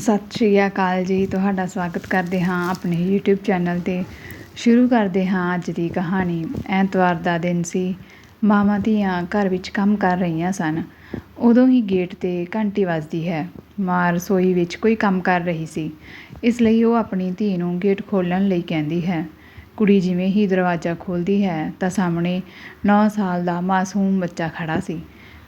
ਸਤਿ ਸ਼੍ਰੀ ਅਕਾਲ ਜੀ, ਤੁਹਾਡਾ ਸਵਾਗਤ ਕਰਦੇ ਹਾਂ ਆਪਣੇ YouTube ਚੈਨਲ ਤੇ। ਸ਼ੁਰੂ ਕਰਦੇ ਹਾਂ ਅੱਜ ਦੀ ਕਹਾਣੀ। ਐਤਵਾਰ ਦਾ ਦਿਨ ਸੀ। ਮਾਵਾਂ ਧੀਆਂ ਘਰ ਵਿੱਚ ਕੰਮ ਕਰ ਰਹੀਆਂ ਸਨ। ਉਦੋਂ ਹੀ ਗੇਟ ਤੇ ਘੰਟੀ ਵੱਜਦੀ ਹੈ। ਮਾਂ ਰਸੋਈ ਵਿੱਚ ਕੋਈ ਕੰਮ ਕਰ ਰਹੀ ਸੀ। ਇਸ ਲਈ ਉਹ ਆਪਣੀ ਧੀ ਨੂੰ ਗੇਟ ਖੋਲਣ ਲਈ ਕਹਿੰਦੀ ਹੈ। ਕੁੜੀ ਜਿਵੇਂ ਹੀ ਦਰਵਾਜ਼ਾ ਖੋਲਦੀ ਹੈ ਤਾਂ ਸਾਹਮਣੇ 9 ਸਾਲ ਦਾ ਮਾਸੂਮ ਬੱਚਾ ਖੜਾ ਸੀ।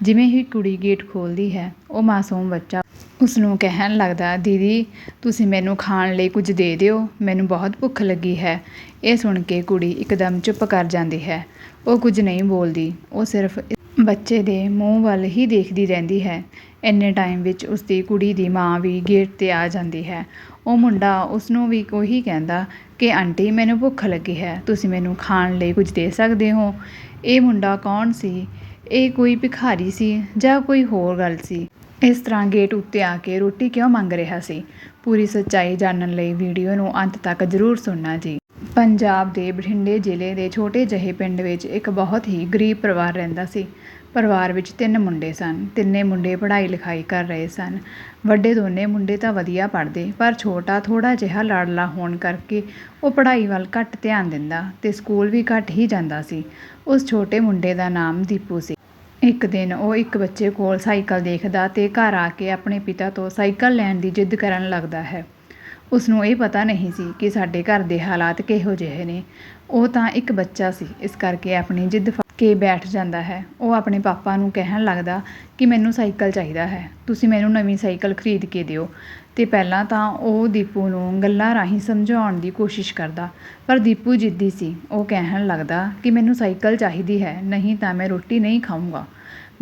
ਜਿਵੇਂ ਹੀ ਕੁੜੀ ਗੇਟ ਖੋਲ੍ਹਦੀ ਹੈ, ਉਹ ਮਾਸੂਮ ਬੱਚਾ ਉਸਨੂੰ ਕਹਿਣ ਲੱਗਦਾ, ਦੀਦੀ, ਤੁਸੀਂ ਮੈਨੂੰ ਖਾਣ ਲਈ ਕੁਝ ਦੇ ਦਿਓ, ਮੈਨੂੰ ਬਹੁਤ ਭੁੱਖ ਲੱਗੀ ਹੈ। ਇਹ ਸੁਣ ਕੇ ਕੁੜੀ ਇਕਦਮ ਚੁੱਪ ਕਰ ਜਾਂਦੀ ਹੈ। ਉਹ ਕੁਝ ਨਹੀਂ ਬੋਲਦੀ, ਉਹ ਸਿਰਫ ਬੱਚੇ ਦੇ ਮੂੰਹ ਵੱਲ ਹੀ ਦੇਖਦੀ ਰਹਿੰਦੀ ਹੈ। ਇੰਨੇ ਟਾਈਮ ਵਿੱਚ ਉਸਦੀ ਕੁੜੀ ਦੀ ਮਾਂ ਵੀ ਗੇਟ ਤੇ ਆ ਜਾਂਦੀ ਹੈ। ਉਹ ਮੁੰਡਾ ਉਸਨੂੰ ਵੀ ਉਹੀ ਕਹਿੰਦਾ ਕਿ, ਆਂਟੀ, ਮੈਨੂੰ ਭੁੱਖ ਲੱਗੀ ਹੈ, ਤੁਸੀਂ ਮੈਨੂੰ ਖਾਣ ਲਈ ਕੁਝ ਦੇ ਸਕਦੇ ਹੋ। ਇਹ ਮੁੰਡਾ ਕੌਣ ਸੀ? ਇਹ ਕੋਈ ਭਿਖਾਰੀ ਸੀ ਜਾਂ ਕੋਈ ਹੋਰ ਗੱਲ ਸੀ? ਇਸ ਤਰ੍ਹਾਂ ਗੇਟ ਉੱਤੇ ਆ ਕੇ ਰੋਟੀ ਕਿਉਂ ਮੰਗ ਰਿਹਾ ਸੀ? ਪੂਰੀ ਸੱਚਾਈ ਜਾਣਨ ਲਈ ਵੀਡੀਓ ਨੂੰ ਅੰਤ ਤੱਕ ਜ਼ਰੂਰ ਸੁਣਨਾ ਜੀ। ਪੰਜਾਬ ਦੇ ਬਠਿੰਡੇ ਜ਼ਿਲ੍ਹੇ ਦੇ ਛੋਟੇ ਜਿਹੇ ਪਿੰਡ ਵਿੱਚ ਇੱਕ ਬਹੁਤ ਹੀ ਗਰੀਬ ਪਰਿਵਾਰ ਰਹਿੰਦਾ ਸੀ। ਪਰਿਵਾਰ ਵਿੱਚ ਤਿੰਨ ਮੁੰਡੇ ਸਨ। ਤਿੰਨੇ ਮੁੰਡੇ ਪੜ੍ਹਾਈ ਲਿਖਾਈ ਕਰ ਰਹੇ ਸਨ। ਵੱਡੇ ਦੋਨੇ ਮੁੰਡੇ ਤਾਂ ਵਧੀਆ ਪੜ੍ਹਦੇ, ਪਰ ਛੋਟਾ ਥੋੜਾ ਜਿਹਾ ਲਾਡਲਾ ਹੋਣ ਕਰਕੇ ਉਹ ਪੜ੍ਹਾਈ ਵੱਲ ਘੱਟ ਧਿਆਨ ਦਿੰਦਾ ਤੇ ਸਕੂਲ ਵੀ ਘੱਟ ਹੀ ਜਾਂਦਾ ਸੀ। ਉਸ ਛੋਟੇ ਮੁੰਡੇ ਦਾ ਨਾਮ ਦੀਪੂ ਸੀ। ਇੱਕ ਦਿਨ ਉਹ ਇੱਕ ਬੱਚੇ ਕੋਲ ਸਾਈਕਲ ਦੇਖਦਾ ਅਤੇ ਘਰ ਆ ਕੇ ਆਪਣੇ ਪਿਤਾ ਤੋਂ ਸਾਈਕਲ ਲੈਣ ਦੀ ਜਿੱਦ ਕਰਨ ਲੱਗਦਾ ਹੈ। ਉਸ ਨੂੰ ਇਹ ਪਤਾ ਨਹੀਂ ਸੀ ਕਿ ਸਾਡੇ ਘਰ ਦੇ ਹਾਲਾਤ ਕਿਹੋ ਜਿਹੇ ਨੇ। ਉਹ ਤਾਂ ਇੱਕ ਬੱਚਾ ਸੀ, ਇਸ ਕਰਕੇ ਆਪਣੀ ਜਿੱਦ ਫ ਕੇ ਬੈਠ ਜਾਂਦਾ ਹੈ। ਉਹ ਆਪਣੇ ਪਾਪਾ ਨੂੰ ਕਹਿਣ ਲੱਗਦਾ ਕਿ ਮੈਨੂੰ ਸਾਈਕਲ ਚਾਹੀਦਾ ਹੈ। ਤੁਸੀਂ ਮੈਨੂੰ ਨਵੀਂ ਸਾਈਕਲ ਖਰੀਦ ਕੇ ਦਿਓ। ਅਤੇ ਪਹਿਲਾਂ ਤਾਂ ਉਹ ਦੀਪੂ ਨੂੰ ਗੱਲਾਂ ਰਾਹੀਂ ਸਮਝਾਉਣ ਦੀ ਕੋਸ਼ਿਸ਼ ਕਰਦਾ, ਪਰ ਦੀਪੂ ਜਿੱਦੀ ਸੀ। ਉਹ ਕਹਿਣ ਲੱਗਦਾ ਕਿ ਮੈਨੂੰ ਸਾਈਕਲ ਚਾਹੀਦੀ ਹੈ, ਨਹੀਂ ਤਾਂ ਮੈਂ ਰੋਟੀ ਨਹੀਂ ਖਾਊਂਗਾ।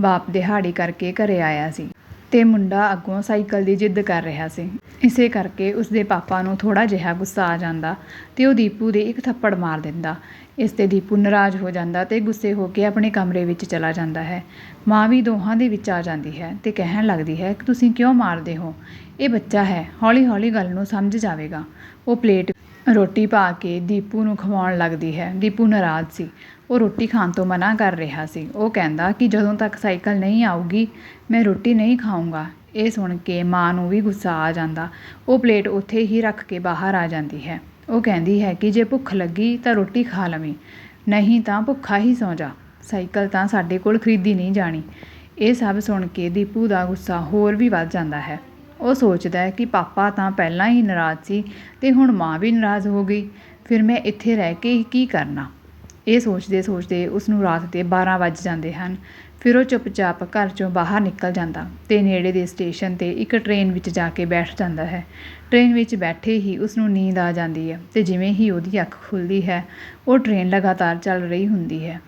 ਬਾਪ ਦਿਹਾੜੀ ਕਰਕੇ ਘਰੇ ਆਇਆ ਸੀ ਅਤੇ ਮੁੰਡਾ ਅੱਗੋਂ ਸਾਈਕਲ ਦੀ ਜਿੱਦ ਕਰ ਰਿਹਾ ਸੀ। ਇਸੇ ਕਰਕੇ ਉਸਦੇ ਪਾਪਾ ਨੂੰ ਥੋੜ੍ਹਾ ਜਿਹਾ ਗੁੱਸਾ ਆ ਜਾਂਦਾ ਅਤੇ ਉਹ ਦੀਪੂ ਦੇ ਇੱਕ ਥੱਪੜ ਮਾਰ ਦਿੰਦਾ। ਇਸ ਤੇ ਦੀਪੂ ਨਾਰਾਜ਼ ਹੋ ਜਾਂਦਾ ਅਤੇ ਗੁੱਸੇ ਹੋ ਕੇ ਆਪਣੇ ਕਮਰੇ ਵਿੱਚ ਚਲਾ ਜਾਂਦਾ ਹੈ। ਮਾਂ ਵੀ ਦੋਹਾਂ ਦੇ ਵਿੱਚ ਆ ਜਾਂਦੀ ਹੈ ਅਤੇ ਕਹਿਣ ਲੱਗਦੀ ਹੈ ਕਿ ਤੁਸੀਂ ਕਿਉਂ ਮਾਰਦੇ ਹੋ? ਇਹ ਬੱਚਾ ਹੈ ਹੌਲੀ ਹੌਲੀ ਗੱਲ ਨੂੰ ਸਮਝ ਜਾਵੇਗਾ। ਉਹ ਪਲੇਟ ਰੋਟੀ ਪਾ ਕੇ ਦੀਪੂ ਨੂੰ ਖਵਾਉਣ ਲੱਗਦੀ ਹੈ। ਦੀਪੂ ਨਾਰਾਜ਼ ਸੀ। ਉਹ ਰੋਟੀ ਖਾਣ ਤੋਂ ਮਨਾ ਕਰ ਰਿਹਾ ਸੀ। ਉਹ ਕਹਿੰਦਾ ਕਿ ਜਦੋਂ ਤੱਕ ਸਾਈਕਲ ਨਹੀਂ ਆਊਗੀ, ਮੈਂ ਰੋਟੀ ਨਹੀਂ ਖਾਊਂਗਾ। ਇਹ ਸੁਣ ਕੇ ਮਾਂ ਨੂੰ ਵੀ ਗੁੱਸਾ ਆ ਜਾਂਦਾ। ਉਹ ਪਲੇਟ ਉੱਥੇ ਹੀ ਰੱਖ ਕੇ ਬਾਹਰ ਆ ਜਾਂਦੀ ਹੈ। ਉਹ ਕਹਿੰਦੀ ਹੈ ਕਿ ਜੇ ਭੁੱਖ ਲੱਗੀ ਤਾਂ ਰੋਟੀ ਖਾ ਲਵੀਂ, ਨਹੀਂ ਤਾਂ ਭੁੱਖਾ ਹੀ ਸੌਂ ਜਾ। ਸਾਈਕਲ ਤਾਂ ਸਾਡੇ ਕੋਲ ਖਰੀਦੀ ਨਹੀਂ ਜਾਣੀ। ਇਹ ਸਭ ਸੁਣ ਕੇ ਦੀਪੂ ਦਾ ਗੁੱਸਾ ਹੋਰ ਵੀ ਵੱਧ ਜਾਂਦਾ ਹੈ। ਉਹ ਸੋਚਦਾ ਹੈ ਕਿ ਪਾਪਾ ਤਾਂ ਪਹਿਲਾਂ ਹੀ ਨਾਰਾਜ਼ ਸੀ ਤੇ ਹੁਣ ਮਾਂ ਵੀ ਨਾਰਾਜ਼ ਹੋ ਗਈ। ਫਿਰ ਮੈਂ ਇੱਥੇ ਰਹਿ ਕੇ ਕੀ ਕਰਨਾ? ਇਹ ਸੋਚਦੇ ਸੋਚਦੇ ਉਸ ਨੂੰ ਰਾਤ ਦੇ 12 ਵੱਜ ਜਾਂਦੇ ਹਨ। ਫਿਰ ਉਹ ਚੁੱਪਚਾਪ ਘਰ ਚੋਂ ਬਾਹਰ ਨਿਕਲ ਜਾਂਦਾ ਤੇ ਨੇੜੇ ਦੇ ਸਟੇਸ਼ਨ ਤੇ ਇੱਕ ਟ੍ਰੇਨ ਵਿੱਚ ਜਾ ਕੇ ਬੈਠ ਜਾਂਦਾ ਹੈ। ਟ੍ਰੇਨ ਵਿੱਚ ਬੈਠੇ ਹੀ ਉਸਨੂੰ ਨੀਂਦ ਆ ਜਾਂਦੀ ਹੈ ਅਤੇ ਜਿਵੇਂ ਹੀ ਉਹਦੀ ਅੱਖ ਖੁੱਲਦੀ ਹੈ, ਉਹ ਟ੍ਰੇਨ ਲਗਾਤਾਰ ਚੱਲ ਰਹੀ ਹੁੰਦੀ ਹੈ।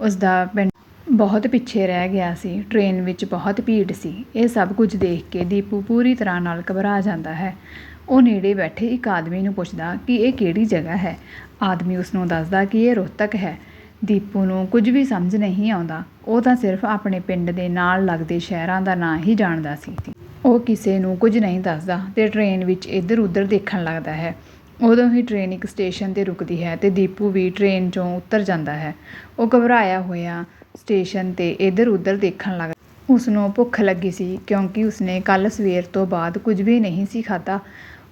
ਉਸਦਾ ਪਿੰਡ ਬਹੁਤ ਪਿੱਛੇ ਰਹਿ ਗਿਆ ਸੀ। ਟ੍ਰੇਨ ਵਿੱਚ ਬਹੁਤ ਭੀੜ ਸੀ। ਇਹ ਸਭ ਕੁਝ ਦੇਖ ਕੇ ਦੀਪੂ ਪੂਰੀ ਤਰ੍ਹਾਂ ਨਾਲ ਘਬਰਾ ਜਾਂਦਾ ਹੈ। ਉਹ ਨੇੜੇ ਬੈਠੇ ਇੱਕ ਆਦਮੀ ਨੂੰ ਪੁੱਛਦਾ ਕਿ ਇਹ ਕਿਹੜੀ ਜਗ੍ਹਾ ਹੈ? ਆਦਮੀ ਉਸਨੂੰ ਦੱਸਦਾ ਕਿ ਇਹ ਰੋਹਤਕ ਹੈ। ਦੀਪੂ ਨੂੰ ਕੁਝ ਵੀ ਸਮਝ ਨਹੀਂ ਆਉਂਦਾ। ਉਹ ਤਾਂ ਸਿਰਫ ਆਪਣੇ ਪਿੰਡ ਦੇ ਨਾਲ ਲੱਗਦੇ ਸ਼ਹਿਰਾਂ ਦਾ ਨਾਂ ਹੀ ਜਾਣਦਾ ਸੀ। ਉਹ ਕਿਸੇ ਨੂੰ ਕੁਝ ਨਹੀਂ ਦੱਸਦਾ ਅਤੇ ਟ੍ਰੇਨ ਵਿੱਚ ਇੱਧਰ ਉੱਧਰ ਦੇਖਣ ਲੱਗਦਾ ਹੈ। ਉਦੋਂ ਹੀ ਟ੍ਰੇਨ ਇੱਕ ਸਟੇਸ਼ਨ ਤੇ ਰੁਕਦੀ ਹੈ ਅਤੇ ਦੀਪੂ ਵੀ ਟ੍ਰੇਨ 'ਚੋਂ ਉਤਰ ਜਾਂਦਾ ਹੈ। ਉਹ ਘਬਰਾਇਆ ਹੋਇਆ ਸਟੇਸ਼ਨ ਤੇ ਇੱਧਰ ਉੱਧਰ ਦੇਖਣ ਲੱਗ ਉਸਨੂੰ ਭੁੱਖ ਲੱਗੀ ਸੀ ਕਿਉਂਕਿ ਉਸਨੇ ਕੱਲ੍ਹ ਸਵੇਰ ਤੋਂ ਬਾਅਦ ਕੁਝ ਵੀ ਨਹੀਂ ਸੀ ਖਾਧਾ।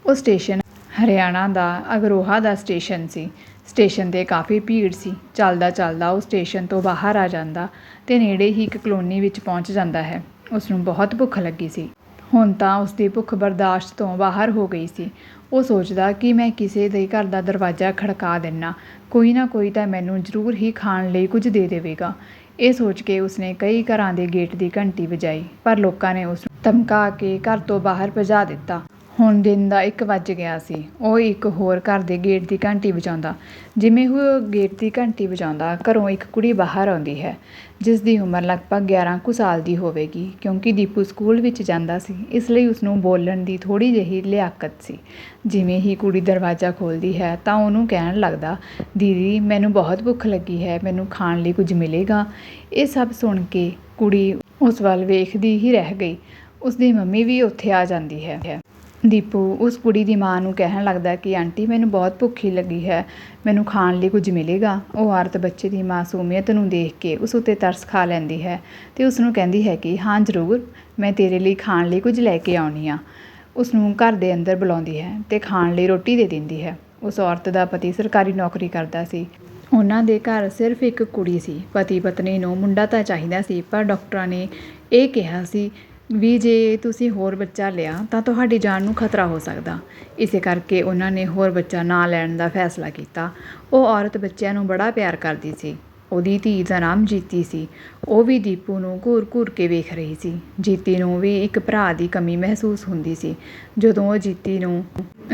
ਉਹ ਸਟੇਸ਼ਨ ਹਰਿਆਣਾ ਦਾ ਅਗਰੋਹਾ ਦਾ ਸਟੇਸ਼ਨ ਸੀ। ਸਟੇਸ਼ਨ 'ਤੇ ਕਾਫੀ ਭੀੜ ਸੀ। ਚੱਲਦਾ ਚੱਲਦਾ ਉਹ ਸਟੇਸ਼ਨ ਤੋਂ ਬਾਹਰ ਆ ਜਾਂਦਾ ਅਤੇ ਨੇੜੇ ਹੀ ਇੱਕ ਕਲੋਨੀ ਵਿੱਚ ਪਹੁੰਚ ਜਾਂਦਾ ਹੈ। ਉਸ ਨੂੰ ਬਹੁਤ ਭੁੱਖ ਲੱਗੀ ਸੀ। ਹੁਣ ਤਾਂ ਉਸਦੀ ਭੁੱਖ ਬਰਦਾਸ਼ਤ ਤੋਂ ਬਾਹਰ ਹੋ ਗਈ ਸੀ। ਉਹ ਸੋਚਦਾ ਕਿ ਮੈਂ ਕਿਸੇ ਦੇ ਘਰ ਦਾ ਦਰਵਾਜ਼ਾ ਖੜਕਾ ਦਿੰਦਾ ਕੋਈ ਨਾ ਕੋਈ ਤਾਂ ਮੈਨੂੰ ਜ਼ਰੂਰ ਹੀ ਖਾਣ ਲਈ ਕੁਝ ਦੇ ਦੇਵੇਗਾ। ਇਹ ਸੋਚ ਕੇ ਉਸਨੇ ਕਈ ਘਰਾਂ ਦੇ ਗੇਟ ਦੀ ਘੰਟੀ ਵਜਾਈ, ਪਰ ਲੋਕਾਂ ਨੇ ਉਸ ਨੂੰ ਧਮਕਾ ਕੇ ਘਰ ਤੋਂ ਬਾਹਰ ਭਜਾ ਦਿੱਤਾ। ਹੁਣ ਦਿਨ ਦਾ 1 ਵੱਜ ਗਿਆ ਸੀ। ਉਹ ਇੱਕ ਹੋਰ ਘਰ ਦੇ ਗੇਟ ਦੀ ਘੰਟੀ ਵਜਾਉਂਦਾ। ਜਿਵੇਂ ਉਹ ਗੇਟ ਦੀ ਘੰਟੀ ਵਜਾਉਂਦਾ, ਘਰੋਂ ਇੱਕ ਕੁੜੀ ਬਾਹਰ ਆਉਂਦੀ ਹੈ। ਜਿਸ ਦੀ ਉਮਰ ਲਗਭਗ 11 ਕੁ ਸਾਲ ਦੀ ਹੋਵੇਗੀ, ਕਿਉਂਕਿ ਦੀਪੂ ਸਕੂਲ ਵਿੱਚ ਜਾਂਦਾ ਸੀ, ਇਸ ਲਈ ਉਸਨੂੰ ਬੋਲਣ ਦੀ ਥੋੜ੍ਹੀ ਜਿਹੀ ਲਿਆਕਤ ਸੀ। ਜਿਵੇਂ ਹੀ ਕੁੜੀ ਦਰਵਾਜ਼ਾ ਖੋਲਦੀ ਹੈ, ਤਾਂ ਉਹਨੂੰ ਕਹਿਣ ਲੱਗਦਾ, ਦੀਦੀ, ਮੈਨੂੰ ਬਹੁਤ ਭੁੱਖ ਲੱਗੀ ਹੈ, ਮੈਨੂੰ ਖਾਣ ਲਈ ਕੁਝ ਮਿਲੇਗਾ? ਇਹ ਸਭ ਸੁਣ ਕੇ ਕੁੜੀ ਉਸ ਵੱਲ ਵੇਖਦੀ ਹੀ ਰਹਿ ਗਈ। ਉਸਦੀ ਮੰਮੀ ਵੀ ਉੱਥੇ ਆ ਜਾਂਦੀ ਹੈ। ਦੀਪੂ, ਉਸ ਕੁੜੀ ਦੀ ਮਾਂ ਨੂੰ ਕਹਿਣ ਲੱਗਦਾ ਕਿ, ਆਂਟੀ, ਮੈਨੂੰ ਬਹੁਤ ਭੁੱਖੀ ਲੱਗੀ ਹੈ। ਮੈਨੂੰ ਖਾਣ ਲਈ ਕੁਝ ਮਿਲੇਗਾ? ਉਹ ਔਰਤ ਬੱਚੇ ਦੀ ਮਾਸੂਮੀਅਤ ਨੂੰ ਦੇਖ ਕੇ ਉਸ ਉੱਤੇ ਤਰਸ ਖਾ ਲੈਂਦੀ ਹੈ ਅਤੇ ਉਸ ਨੂੰ ਕਹਿੰਦੀ ਹੈ ਕਿ, ਹਾਂ, ਜ਼ਰੂਰ, ਮੈਂ ਤੇਰੇ ਲਈ ਖਾਣ ਲਈ ਕੁਝ ਲੈ ਕੇ ਆਉਂਦੀ ਹਾਂ ਉਸ ਨੂੰ ਘਰ ਦੇ ਅੰਦਰ ਬੁਲਾਉਂਦੀ ਹੈ ਅਤੇ ਖਾਣ ਲਈ ਰੋਟੀ ਦੇ ਦਿੰਦੀ ਹੈ। ਉਸ ਔਰਤ ਦਾ ਪਤੀ ਸਰਕਾਰੀ ਨੌਕਰੀ ਕਰਦਾ ਸੀ। ਉਹਨਾਂ ਦੇ ਘਰ ਸਿਰਫ ਇੱਕ ਕੁੜੀ ਸੀ। ਪਤੀ ਪਤਨੀ ਨੂੰ ਮੁੰਡਾ ਤਾਂ ਚਾਹੀਦਾ ਸੀ, ਪਰ ਡਾਕਟਰਾਂ ਨੇ ਇਹ ਕਿਹਾ ਸੀ ਵੀ ਜੇ ਤੁਸੀਂ ਹੋਰ ਬੱਚਾ ਲਿਆ, ਤਾਂ ਤੁਹਾਡੀ ਜਾਨ ਨੂੰ ਖਤਰਾ ਹੋ ਸਕਦਾ। ਇਸੇ ਕਰਕੇ ਉਹਨਾਂ ਨੇ ਹੋਰ ਬੱਚਾ ਨਾ ਲੈਣ ਦਾ ਫੈਸਲਾ ਕੀਤਾ। ਉਹ ਔਰਤ ਬੱਚਿਆਂ ਨੂੰ ਬੜਾ ਪਿਆਰ ਕਰਦੀ ਸੀ। ਉਹਦੀ ਧੀ ਦਾ ਨਾਮ ਜੀਤੀ ਸੀ। ਉਹ ਵੀ ਦੀਪੂ ਨੂੰ ਘੂਰ-ਘੂਰ ਕੇ ਵੇਖ ਰਹੀ ਸੀ। ਜੀਤੀ ਨੂੰ ਵੀ ਇੱਕ ਭਰਾ ਦੀ ਕਮੀ ਮਹਿਸੂਸ ਹੁੰਦੀ ਸੀ। ਜਦੋਂ ਉਹ ਜੀਤੀ ਨੂੰ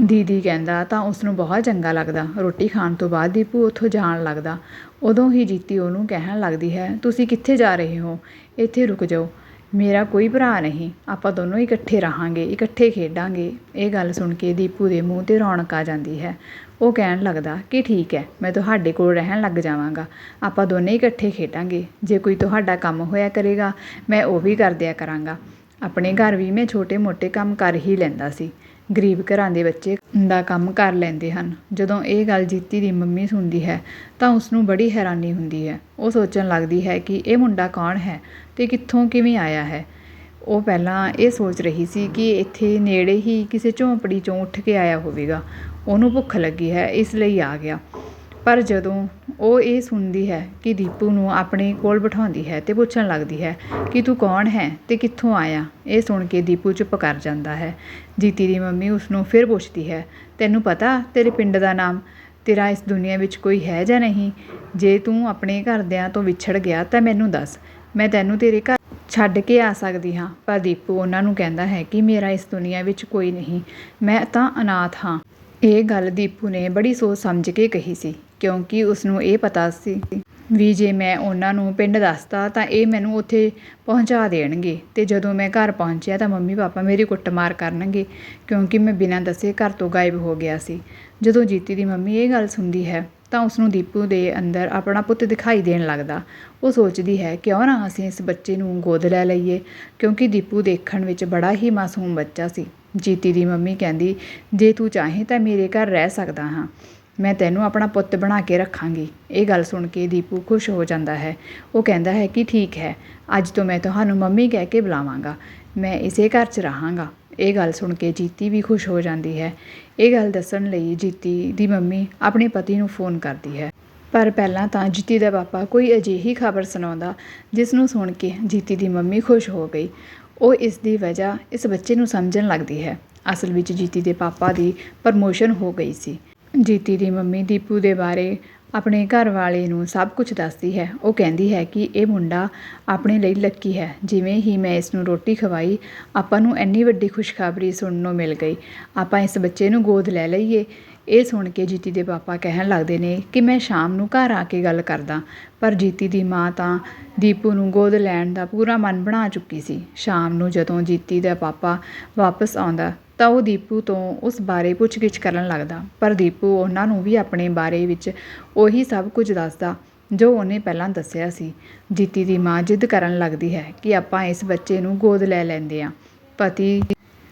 ਦੀਦੀ ਕਹਿੰਦਾ, ਤਾਂ ਉਸ ਨੂੰ ਬਹੁਤ ਚੰਗਾ ਲੱਗਦਾ। ਰੋਟੀ ਖਾਣ ਤੋਂ ਬਾਅਦ ਦੀਪੂ ਉੱਥੋਂ ਜਾਣ ਲੱਗਦਾ। ਉਦੋਂ ਹੀ ਜੀਤੀ ਉਹਨੂੰ ਕਹਿਣ ਲੱਗਦੀ ਹੈ, ਤੁਸੀਂ ਕਿੱਥੇ ਜਾ ਰਹੇ ਹੋ? ਇੱਥੇ ਰੁਕ ਜਾਓ। ਮੇਰਾ ਕੋਈ ਭਰਾ ਨਹੀਂ, ਆਪਾਂ ਦੋਨੋਂ ਇਕੱਠੇ ਰਹਾਂਗੇ, ਇਕੱਠੇ ਖੇਡਾਂਗੇ। ਇਹ ਗੱਲ ਸੁਣ ਕੇ ਦੀਪੂ ਦੇ ਮੂੰਹ ਤੇ ਰੌਣਕ ਆ ਜਾਂਦੀ ਹੈ। ਉਹ ਕਹਿਣ ਲੱਗਦਾ ਕਿ ਠੀਕ ਹੈ, ਮੈਂ ਤੁਹਾਡੇ ਕੋਲ ਰਹਿਣ ਲੱਗ ਜਾਵਾਂਗਾ। ਆਪਾਂ ਦੋਨੇ ਇਕੱਠੇ ਖੇਡਾਂਗੇ। ਜੇ ਕੋਈ ਤੁਹਾਡਾ ਕੰਮ ਹੋਇਆ ਕਰੇਗਾ, ਮੈਂ ਉਹ ਵੀ ਕਰ ਦਿਆ ਕਰਾਂਗਾ। ਆਪਣੇ ਘਰ ਵੀ ਮੈਂ ਛੋਟੇ-ਮੋਟੇ ਕੰਮ ਕਰ ਹੀ ਲੈਂਦਾ ਸੀ। ਗਰੀਬ ਘਰਾਂ ਦੇ ਬੱਚੇ ਦਾ ਕੰਮ ਕਰ ਲੈਂਦੇ ਹਨ। ਜਦੋਂ ਇਹ ਗੱਲ ਜੀਤੀ ਦੀ ਮੰਮੀ ਸੁਣਦੀ ਹੈ, ਤਾਂ ਉਸ ਨੂੰ ਬੜੀ ਹੈਰਾਨੀ ਹੁੰਦੀ ਹੈ। ਉਹ ਸੋਚਣ ਲੱਗਦੀ ਹੈ ਕਿ ਇਹ ਮੁੰਡਾ ਕੌਣ ਹੈ? ਅਤੇ ਕਿੱਥੋਂ ਕਿਵੇਂ ਆਇਆ ਹੈ? ਉਹ ਪਹਿਲਾਂ ਇਹ ਸੋਚ ਰਹੀ ਸੀ ਕਿ ਇੱਥੇ ਨੇੜੇ ਹੀ ਕਿਸੇ ਝੌਂਪੜੀ ਚੋਂ ਉੱਠ ਕੇ ਆਇਆ ਹੋਵੇਗਾ। ਉਹਨੂੰ ਭੁੱਖ ਲੱਗੀ ਹੈ, ਇਸ ਲਈ ਆ ਗਿਆ। ਪਰ ਜਦੋਂ ਉਹ ਇਹ ਸੁਣਦੀ ਹੈ ਕਿ ਦੀਪੂ ਨੂੰ ਆਪਣੇ ਕੋਲ ਬਿਠਾਉਂਦੀ ਹੈ ਅਤੇ ਪੁੱਛਣ ਲੱਗਦੀ ਹੈ ਕਿ ਤੂੰ ਕੌਣ ਹੈ ਅਤੇ ਕਿੱਥੋਂ ਆਇਆ, ਇਹ ਸੁਣ ਕੇ ਦੀਪੂ ਚੁੱਪ ਕਰ ਜਾਂਦਾ ਹੈ। ਜੀਤੀ ਦੀ ਮੰਮੀ ਉਸਨੂੰ ਫਿਰ ਪੁੱਛਦੀ ਹੈ, ਤੈਨੂੰ ਪਤਾ ਤੇਰੇ ਪਿੰਡ ਦਾ ਨਾਮ? ਤੇਰਾ ਇਸ ਦੁਨੀਆ ਵਿੱਚ ਕੋਈ ਹੈ ਜਾਂ ਨਹੀਂ? ਜੇ ਤੂੰ ਆਪਣੇ ਘਰਦਿਆਂ ਤੋਂ ਵਿਛੜ ਗਿਆ ਤਾਂ ਮੈਨੂੰ ਦੱਸ। ਮੈਂ ਤੈਨੂੰ ਤੇਰੇ ਘਰ ਛੱਡ ਕੇ ਆ ਸਕਦੀ ਹਾਂ। ਪਰ ਦੀਪੂ ਉਹਨਾਂ ਨੂੰ ਕਹਿੰਦਾ ਹੈ ਕਿ ਮੇਰਾ ਇਸ ਦੁਨੀਆ ਵਿੱਚ ਕੋਈ ਨਹੀਂ। ਮੈਂ ਤਾਂ ਅਨਾਥ ਹਾਂ। ਇਹ ਗੱਲ ਦੀਪੂ ਨੇ ਬੜੀ ਸੋਚ ਸਮਝ ਕੇ ਕਹੀ ਸੀ, ਕਿਉਂਕਿ ਉਸ ਨੂੰ ਇਹ ਪਤਾ ਸੀ ਵੀ ਜੇ ਮੈਂ ਉਹਨਾਂ ਨੂੰ ਪਿੰਡ ਦੱਸਤਾ ਤਾਂ ਇਹ ਮੈਨੂੰ ਉੱਥੇ ਪਹੁੰਚਾ ਦੇਣਗੇ ਤੇ ਜਦੋਂ ਮੈਂ ਘਰ ਪਹੁੰਚਿਆ ਤਾਂ ਮੰਮੀ ਪਾਪਾ ਮੇਰੀ ਕੁੱਟਮਾਰ ਕਰਨਗੇ, ਕਿਉਂਕਿ ਮੈਂ ਬਿਨਾਂ ਦੱਸੇ ਘਰ ਤੋਂ ਗਾਇਬ ਹੋ ਗਿਆ ਸੀ। ਜਦੋਂ ਜੀਤੀ ਦੀ ਮੰਮੀ ਇਹ ਗੱਲ ਸੁਣਦੀ ਹੈ ਤਾਂ ਉਸ ਨੂੰ ਦੀਪੂ ਦੇ ਅੰਦਰ ਆਪਣਾ ਪੁੱਤ ਦਿਖਾਈ ਦੇਣ ਲੱਗਦਾ। ਉਹ ਸੋਚਦੀ ਹੈ, ਕਿਉਂ ਨਾ ਅਸੀਂ ਇਸ ਬੱਚੇ ਨੂੰ ਗੋਦ ਲੈ ਲਈਏ? ਕਿਉਂਕਿ ਦੀਪੂ ਦੇਖਣ ਵਿੱਚ ਬੜਾ ਹੀ ਮਾਸੂਮ ਬੱਚਾ ਸੀ। ਜੀਤੀ ਦੀ ਮੰਮੀ ਕਹਿੰਦੀ, ਜੇ ਤੂੰ ਚਾਹੇ ਤਾਂ ਮੇਰੇ ਘਰ ਰਹਿ ਸਕਦਾ ਹਾਂ। ਮੈਂ ਤੈਨੂੰ ਆਪਣਾ ਪੁੱਤ ਬਣਾ ਕੇ ਰੱਖਾਂਗੀ। ਇਹ ਗੱਲ ਸੁਣ ਕੇ ਦੀਪੂ ਖੁਸ਼ ਹੋ ਜਾਂਦਾ ਹੈ। ਉਹ ਕਹਿੰਦਾ ਹੈ ਕਿ ਠੀਕ ਹੈ, ਅੱਜ ਤੋਂ ਮੈਂ ਤੁਹਾਨੂੰ ਮੰਮੀ ਕਹਿ ਕੇ ਬੁਲਾਵਾਂਗਾ। ਮੈਂ ਇਸੇ ਘਰ 'ਚ ਰਹਾਂਗਾ। ਇਹ ਗੱਲ ਸੁਣ ਕੇ ਜੀਤੀ ਵੀ ਖੁਸ਼ ਹੋ ਜਾਂਦੀ ਹੈ। ਇਹ ਗੱਲ ਦੱਸਣ ਲਈ ਜੀਤੀ ਦੀ ਮੰਮੀ ਆਪਣੇ ਪਤੀ ਨੂੰ ਫੋਨ ਕਰਦੀ ਹੈ। ਪਰ ਪਹਿਲਾਂ ਤਾਂ ਜੀਤੀ ਦਾ ਪਾਪਾ ਕੋਈ ਅਜਿਹੀ ਖਬਰ ਸੁਣਾਉਂਦਾ ਜਿਸ ਨੂੰ ਸੁਣ ਕੇ ਜੀਤੀ ਦੀ ਮੰਮੀ ਖੁਸ਼ ਹੋ ਗਈ। ਉਹ ਇਸ ਦੀ ਵਜ੍ਹਾ ਇਸ ਬੱਚੇ ਨੂੰ ਸਮਝਣ ਲੱਗਦੀ ਹੈ। ਅਸਲ ਵਿੱਚ ਜੀਤੀ ਦੇ ਪਾਪਾ ਦੀ ਪ੍ਰਮੋਸ਼ਨ ਹੋ ਗਈ ਸੀ। ਜੀਤੀ ਦੀ ਮੰਮੀ ਦੀਪੂ ਦੇ ਬਾਰੇ ਆਪਣੇ ਘਰ ਵਾਲੇ ਨੂੰ ਸਭ ਕੁਝ ਦੱਸਦੀ ਹੈ। ਉਹ ਕਹਿੰਦੀ ਹੈ ਕਿ ਇਹ ਮੁੰਡਾ ਆਪਣੇ ਲਈ ਲੱਕੀ ਹੈ। ਜਿਵੇਂ ਹੀ ਮੈਂ ਇਸ ਨੂੰ ਰੋਟੀ ਖਵਾਈ, ਆਪਾਂ ਨੂੰ ਇੰਨੀ ਵੱਡੀ ਖੁਸ਼ਖਬਰੀ ਸੁਣਨ ਨੂੰ ਮਿਲ ਗਈ। ਆਪਾਂ ਇਸ ਬੱਚੇ ਨੂੰ ਗੋਦ ਲੈ ਲਈਏ। ਇਹ ਸੁਣ ਕੇ ਜੀਤੀ ਦੇ ਪਾਪਾ ਕਹਿਣ ਲੱਗਦੇ ਨੇ ਕਿ ਮੈਂ ਸ਼ਾਮ ਨੂੰ ਘਰ ਆ ਕੇ ਗੱਲ ਕਰਦਾ, ਪਰ ਜੀਤੀ ਦੀ ਮਾਂ ਤਾਂ ਦੀਪੂ ਨੂੰ ਗੋਦ ਲੈਣ ਦਾ ਪੂਰਾ ਮਨ ਬਣਾ ਚੁੱਕੀ ਸੀ। ਸ਼ਾਮ ਨੂੰ ਜਦੋਂ ਜੀਤੀ ਦਾ ਪਾਪਾ ਵਾਪਸ ਆਉਂਦਾ, ਤਾਂ ਉਹ ਦੀਪੂ ਤੋਂ ਉਸ ਬਾਰੇ ਪੁੱਛਗਿੱਛ ਕਰਨ ਲੱਗਦਾ। ਪਰ ਦੀਪੂ ਉਹਨਾਂ ਨੂੰ ਵੀ ਆਪਣੇ ਬਾਰੇ ਵਿੱਚ ਉਹੀ ਸਭ ਕੁਝ ਦੱਸਦਾ, ਜੋ ਉਹਨੇ ਪਹਿਲਾਂ ਦੱਸਿਆ ਸੀ। ਜੀਤੀ ਦੀ ਮਾਂ ਜਿੱਦ ਕਰਨ ਲੱਗਦੀ ਹੈ ਕਿ ਆਪਾਂ ਇਸ ਬੱਚੇ ਨੂੰ ਗੋਦ ਲੈ ਲੈਂਦੇ ਹਾਂ। ਪਤੀ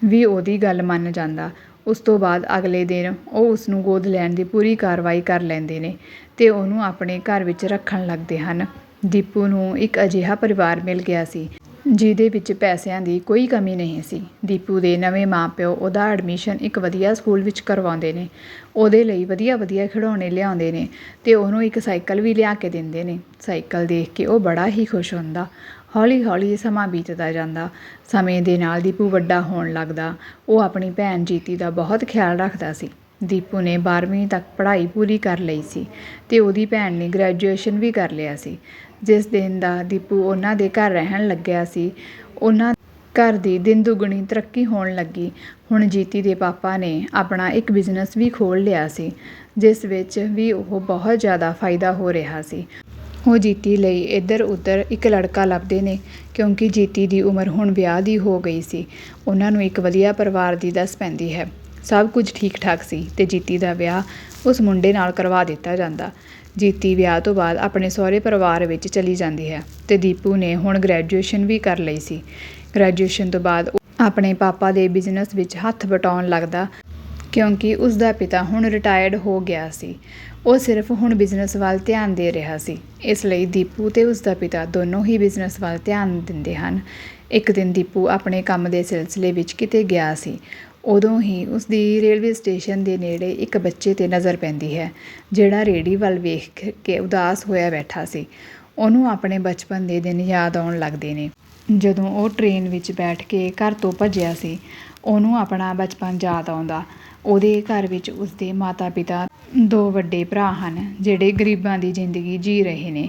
ਵੀ ਉਹਦੀ ਗੱਲ ਮੰਨ ਜਾਂਦਾ। ਉਸ ਤੋਂ ਬਾਅਦ ਅਗਲੇ ਦਿਨ ਉਹ ਉਸ ਨੂੰ ਗੋਦ ਲੈਣ ਦੀ ਪੂਰੀ ਕਾਰਵਾਈ ਕਰ ਲੈਂਦੇ ਨੇ ਅਤੇ ਉਹਨੂੰ ਆਪਣੇ ਘਰ ਵਿੱਚ ਰੱਖਣ ਲੱਗਦੇ ਹਨ। ਦੀਪੂ ਨੂੰ ਇੱਕ ਅਜਿਹਾ ਪਰਿਵਾਰ ਮਿਲ ਗਿਆ ਸੀ, ਜਿਹਦੇ ਵਿੱਚ ਪੈਸਿਆਂ ਦੀ ਕੋਈ ਕਮੀ ਨਹੀਂ ਸੀ। ਦੀਪੂ ਦੇ ਨਵੇਂ ਮਾਪਿਓ ਉਹਦਾ ਐਡਮਿਸ਼ਨ ਇੱਕ ਵਧੀਆ ਸਕੂਲ ਵਿੱਚ ਕਰਵਾਉਂਦੇ ਨੇ। ਉਹਦੇ ਲਈ ਵਧੀਆ ਵਧੀਆ ਖਿਡੌਣੇ ਲਿਆਉਂਦੇ ਨੇ ਅਤੇ ਉਹਨੂੰ ਇੱਕ ਸਾਈਕਲ ਵੀ ਲਿਆ ਕੇ ਦਿੰਦੇ ਨੇ। ਸਾਈਕਲ ਦੇਖ ਕੇ ਉਹ ਬੜਾ ਹੀ ਖੁਸ਼ ਹੁੰਦਾ। ਹੌਲੀ ਹੌਲੀ ਸਮਾਂ ਬੀਤਦਾ ਜਾਂਦਾ। ਸਮੇਂ ਦੇ ਨਾਲ ਦੀਪੂ ਵੱਡਾ ਹੋਣ ਲੱਗਦਾ। ਉਹ ਆਪਣੀ ਭੈਣ ਜੀਤੀ ਦਾ ਬਹੁਤ ਖਿਆਲ ਰੱਖਦਾ ਸੀ। ਦੀਪੂ ਨੇ 12ਵੀਂ ਤੱਕ ਪੜ੍ਹਾਈ ਪੂਰੀ ਕਰ ਲਈ ਸੀ ਤੇ ਉਹਦੀ ਭੈਣ ਨੇ ਗ੍ਰੈਜੂਏਸ਼ਨ ਵੀ ਕਰ ਲਿਆ ਸੀ। ਜਿਸ ਦਿਨ ਦਾ ਦੀਪੂ ਉਹਨਾਂ ਦੇ ਘਰ ਰਹਿਣ ਲੱਗਿਆ ਸੀ, ਉਹਨਾਂ ਘਰ ਦੀ ਦਿਨ ਦੁਗਣੀ ਤਰੱਕੀ ਹੋਣ ਲੱਗੀ। ਹੁਣ ਜੀਤੀ ਦੇ ਪਾਪਾ ਨੇ ਆਪਣਾ ਇੱਕ ਬਿਜ਼ਨਸ ਵੀ ਖੋਲ੍ਹ ਲਿਆ ਸੀ, ਜਿਸ ਵਿੱਚ ਵੀ ਉਹ ਬਹੁਤ ਜ਼ਿਆਦਾ ਫਾਇਦਾ ਹੋ ਰਿਹਾ ਸੀ। ਉਹ ਜੀਤੀ ਲਈ ਇੱਧਰ ਉੱਧਰ ਇੱਕ ਲੜਕਾ ਲੱਭਦੇ ਨੇ, ਕਿਉਂਕਿ ਜੀਤੀ ਦੀ ਉਮਰ ਹੁਣ ਵਿਆਹ ਦੀ ਹੋ ਗਈ ਸੀ। ਉਹਨਾਂ ਨੂੰ ਇੱਕ ਵਧੀਆ ਪਰਿਵਾਰ ਦੀ ਦੱਸ ਪੈਂਦੀ ਹੈ। ਸਭ ਕੁਝ ਠੀਕ ਠਾਕ ਸੀ ਤੇ ਜੀਤੀ ਦਾ ਵਿਆਹ ਉਸ ਮੁੰਡੇ ਨਾਲ ਕਰਵਾ ਦਿੱਤਾ ਜਾਂਦਾ। ਜੀਤੀ ਵਿਆਹ ਤੋਂ ਬਾਅਦ ਆਪਣੇ ਸਹੁਰੇ ਪਰਿਵਾਰ ਵਿੱਚ ਚਲੀ ਜਾਂਦੀ ਹੈ ਤੇ ਦੀਪੂ ਨੇ ਹੁਣ ਗ੍ਰੈਜੂਏਸ਼ਨ ਵੀ ਕਰ ਲਈ ਸੀ। ਗ੍ਰੈਜੂਏਸ਼ਨ ਤੋਂ ਬਾਅਦ ਉਹ ਆਪਣੇ ਪਾਪਾ ਦੇ ਬਿਜ਼ਨਸ ਵਿੱਚ ਹੱਥ ਵਟਾਉਣ ਲੱਗਦਾ ਕਿਉਂਕਿ ਉਸ ਦਾ ਪਿਤਾ ਹੁਣ ਰਿਟਾਇਰਡ ਹੋ ਗਿਆ ਸੀ। ਉਹ ਸਿਰਫ ਹੁਣ ਬਿਜ਼ਨਸ ਵੱਲ ਧਿਆਨ ਦੇ ਰਿਹਾ ਸੀ। ਇਸ ਲਈ ਦੀਪੂ ਤੇ ਉਸ ਦਾ ਪਿਤਾ ਦੋਨੋਂ ਹੀ ਬਿਜ਼ਨਸ ਵੱਲ ਧਿਆਨ ਦਿੰਦੇ ਹਨ। ਇੱਕ ਦਿਨ ਦੀਪੂ ਆਪਣੇ ਕੰਮ ਦੇ ਸਿਲਸਿਲੇ ਵਿੱਚ ਕਿਤੇ ਗਿਆ ਸੀ। ਉਦੋਂ ਹੀ ਉਸ ਦੀ ਰੇਲਵੇ ਸਟੇਸ਼ਨ ਦੇ ਨੇੜੇ ਇੱਕ ਬੱਚੇ 'ਤੇ ਨਜ਼ਰ ਪੈਂਦੀ ਹੈ, ਜਿਹੜਾ ਰੇਹੜੀ ਵੱਲ ਵੇਖ ਕੇ ਉਦਾਸ ਹੋਇਆ ਬੈਠਾ ਸੀ। ਉਹਨੂੰ ਆਪਣੇ ਬਚਪਨ ਦੇ ਦਿਨ ਯਾਦ ਆਉਣ ਲੱਗਦੇ ਨੇ। ਜਦੋਂ ਉਹ ਟ੍ਰੇਨ ਵਿੱਚ ਬੈਠ ਕੇ ਘਰ ਤੋਂ ਭੱਜਿਆ ਸੀ, ਉਹਨੂੰ ਆਪਣਾ ਬਚਪਨ ਯਾਦ ਆਉਂਦਾ। ਉਹਦੇ ਘਰ ਵਿੱਚ ਉਸਦੇ ਮਾਤਾ-ਪਿਤਾ ਦੋ ਵੱਡੇ ਭਰਾ ਹਨ, ਜਿਹੜੇ ਗਰੀਬਾਂ ਦੀ ਜ਼ਿੰਦਗੀ ਜੀ ਰਹੇ ਨੇ।